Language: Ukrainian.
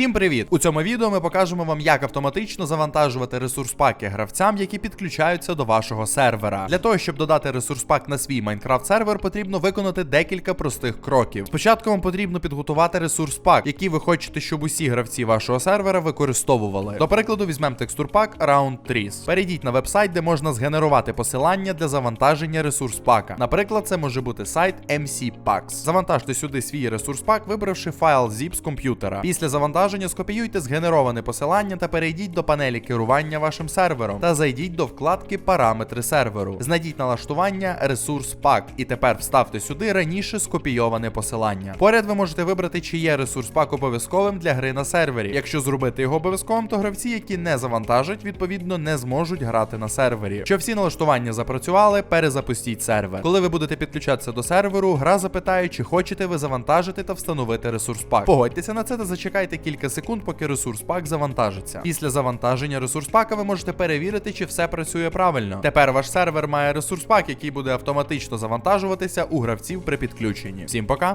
Всім привіт! У цьому відео ми покажемо вам, як автоматично завантажувати ресурс паки гравцям, які підключаються до вашого сервера. Для того, щоб додати ресурс пак на свій Майнкрафт сервер, потрібно виконати декілька простих кроків. Спочатку вам потрібно підготувати ресурс пак, який ви хочете, щоб усі гравці вашого сервера використовували. До прикладу, візьмемо текстур пак Round Trees. Перейдіть на вебсайт, де можна згенерувати посилання для завантаження ресурс пака. Наприклад, це може бути сайт MC Packs. Завантажте сюди свій ресурс пак, вибравши файл zip з комп'ютера. Після завантаження скопіюйте згенероване посилання та перейдіть до панелі керування вашим сервером та зайдіть до вкладки Параметри серверу. Знайдіть налаштування ресурс пак і тепер вставте сюди раніше скопійоване посилання. Поряд ви можете вибрати, чи є ресурс пак обов'язковим для гри на сервері. Якщо зробити його обов'язковим, то гравці, які не завантажать, відповідно не зможуть грати на сервері. Щоб всі налаштування запрацювали, перезапустіть сервер. Коли ви будете підключатися до серверу, гра запитає, чи хочете ви завантажити та встановити ресурс пак. Погодьтеся на це та зачекайте кілька секунд, поки ресурс пак завантажиться. Після завантаження ресурс пака ви можете перевірити, чи все працює правильно. Тепер ваш сервер має ресурс пак, який буде автоматично завантажуватися у гравців при підключенні. Всім пока!